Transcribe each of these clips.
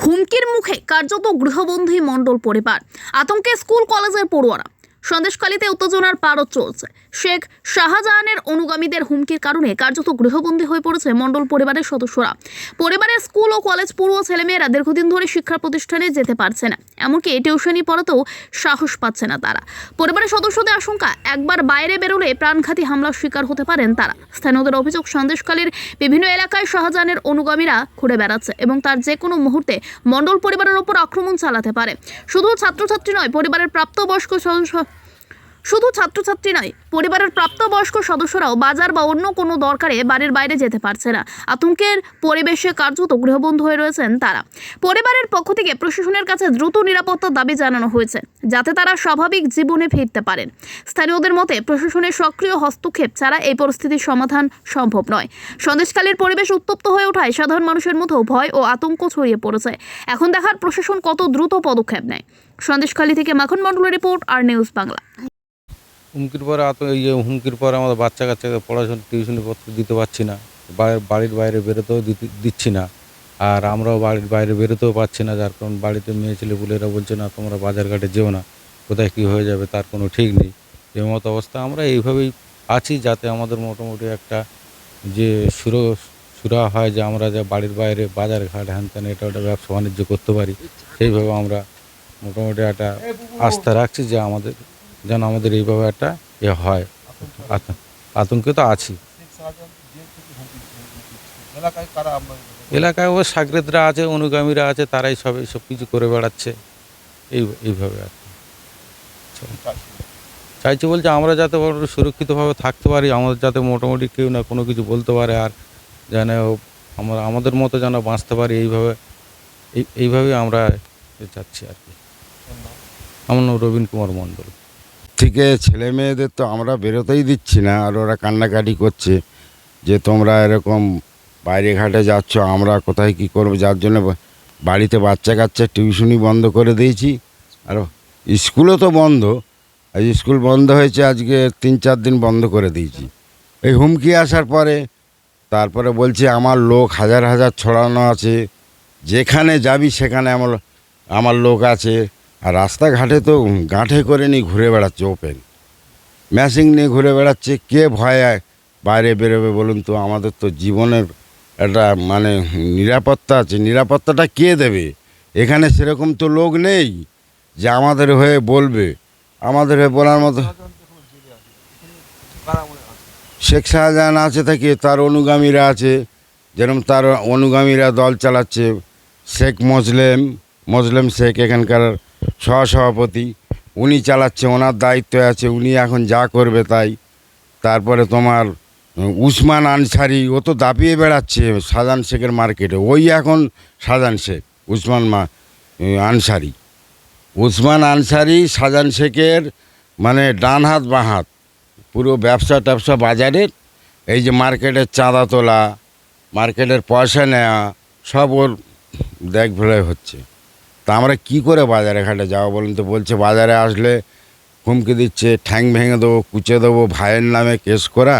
হুমকির মুখে কার্যত গৃহবন্ধী মণ্ডল পরিবার আতঙ্কে স্কুল কলেজের পড়ুয়ারা। সন্দেশকালীতে উত্তেজনার পারদ চলছে। শেখ শাহজাহানের অনুগামীদের হুমকির কারণে কার্যত গৃহবন্দী হয়ে পড়েছে মণ্ডল পরিবারের সদস্যরা। পরিবারের স্কুল ও কলেজ পড়ুয়া ছেলেমেয়েরা দীর্ঘদিন ধরে শিক্ষা প্রতিষ্ঠানে যেতে পারছে না। এমনকি টিউশনি পড়াতেও সাহস পাচ্ছে না তারা। পরিবারের সদস্যদের আশঙ্কা, একবার বাইরে বেরোলে প্রাণঘাতী হামলার শিকার হতে পারেন তারা। স্থানীয়দের অভিযোগ সন্দেশকালীর বিভিন্ন এলাকায় শাহজাহানের অনুগামীরা ঘুরে বেড়াচ্ছে এবং তার যে কোনো মুহূর্তে মণ্ডল পরিবারের ওপর আক্রমণ চালাতে পারে। শুধু ছাত্রছাত্রী নয়, পরিবারের প্রাপ্তবয়স্ক শুধু ছাত্রছাত্রী নয়, পরিবারের প্রাপ্তবয়স্ক সদস্যরাও বাজার বা অন্য কোনো দরকারে বাড়ির বাইরে যেতে পারছে না। আতঙ্কের পরিবেশে কার্যত গৃহবন্ধু হয়ে রয়েছেন তারা। পরিবারের পক্ষ থেকে প্রশাসনের কাছে দ্রুত নিরাপত্তার দাবি জানানো হয়েছে, যাতে তারা স্বাভাবিক জীবনে ফিরতে পারেন। স্থানীয়দের মতে প্রশাসনের সক্রিয় হস্তক্ষেপ ছাড়া এই পরিস্থিতির সমাধান সম্ভব নয়। সন্দেশকালের পরিবেশ উত্তপ্ত হয়ে ওঠায় সাধারণ মানুষের মধ্যেও ভয় ও আতঙ্ক ছড়িয়ে পড়েছে। এখন দেখার প্রশাসন কত দ্রুত পদক্ষেপ নেয়। সন্দেশখালী থেকে মাখন মণ্ডলের রিপোর্ট, আর নিউজ বাংলা। হুমকির পরে এত ইয়ে হুমকির পরে আমাদের বাচ্চা কাচ্চাকে পড়াশোনা, টিউশনি পত্র দিতে পারছি না। বাড়ির বাইরে বেরোতেও দিচ্ছি না। আর আমরাও বাড়ির বাইরে বেরোতেও পারছি না, যার কারণ বাড়িতে মেয়ে ছেলে পুলেরা বলছে, না, তোমরা বাজার ঘাটে যেও না। কোথায় কী হয়ে যাবে তার কোনো ঠিক নেই। এই মতো অবস্থা আমরা এইভাবেই আছি, যাতে আমাদের মোটামুটি একটা যে সুর, সুরা হয় যে আমরা যে বাড়ির বাইরে বাজার ঘাট হ্যান ত্যান, এটা ওটা ব্যবসা বাণিজ্য করতে পারি। সেইভাবে আমরা মোটামুটি একটা আস্থা রাখছি যে আমাদের যেন আমাদের এইভাবে একটা এ হয়। আত- আতঙ্কে তো আছি। এলাকায় ও সাগরেদরা আছে, অনুগামীরা আছে, তারাই সব সব কিছু করে বেড়াচ্ছে। এই, এইভাবে আর। চাইছি বলছে, আমরা যাতে সুরক্ষিতভাবে থাকতে পারি, আমাদের যাতে মোটামুটি কেউ না কোনো কিছু বলতে পারে আর যেন আমরা, আমাদের মতো যেন বাঁচতে পারি, এইভাবে, এই, এইভাবেই আমরা চাচ্ছি আর কি। আমার নাম রবীন কুমার মণ্ডল। থেকে ছেলে মেয়েদের তো আমরা বেরোতেই দিচ্ছি না, আর ওরা কান্নাকাটি করছে যে তোমরা এরকম বাইরে ঘাটে যাচ্ছ, আমরা কোথায় কি করব? যার জন্য বাড়িতে বাচ্চা কাচ্চা টিউশনি বন্ধ করে দিয়েছি। আর স্কুলও তো বন্ধ স্কুল বন্ধ হয়েছে আজকে তিন চার দিন বন্ধ করে দিয়েছি। এই হুমকি আসার পরে তারপরে বলছে, আমার লোক হাজার হাজার ছড়ানো আছে, যেখানে যাবি সেখানে আমার আমার লোক আছে। আর রাস্তাঘাটে তো গাঁঠে করে নিয়ে ঘুরে বেড়াচ্ছে ওপেন। ম্যাশিং নিয়ে ঘুরে বেড়াচ্ছে, কে ভয়ে বাইরে বেরোবে বলুন তো? আমাদের তো জীবনের একটা মানে নিরাপত্তা আছে। নিরাপত্তাটা কে দেবে? এখানে সেরকম তো লোক নেই যে আমাদের হয়ে বলবে। আমাদের হয়ে বলার মতো শেখ শাহজাহান আছে থেকে তার অনুগামীরা আছে, যেরকম তার অনুগামীরা দল চালাচ্ছে শেখ মজলেম মজলেম শেখ এখানকার সহসভাপতি, উনি চালাচ্ছে, ওনার দায়িত্ব আছে, উনি এখন যা করবে তাই। তারপরে তোমার উসমান আনসারি, ও তো দাপিয়ে বেড়াচ্ছে শাহজাহান শেখের মার্কেটে। ওই এখন শাহজাহান শেখ, উসমান মা আনসারি। উসমান আনসারি শাহজাহান শেখের মানে ডান হাত, বাঁ হাত। পুরো ব্যবসা ট্যাবসা বাজারের এই যে মার্কেটের চাঁদা তোলা, মার্কেটের পয়সা নেওয়া সব ওর দেখভালে হচ্ছে। তা আমরা কি করে বাজারে ঘাটে যাব বলুন তো? বলছে, বাজারে আসলে হুমকি দিচ্ছে, ঠ্যাং ভেঙে দেবো কুচে দেবো, ভাইয়ের নামে কেস করা,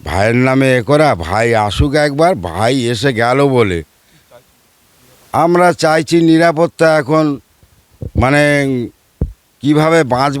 ভাইয়ের নামে এ করা, ভাই আসুক একবার, ভাই এসে গেল বলে। আমরা চাইছি নিরাপত্তা এখন মানে কীভাবে বাঁচব?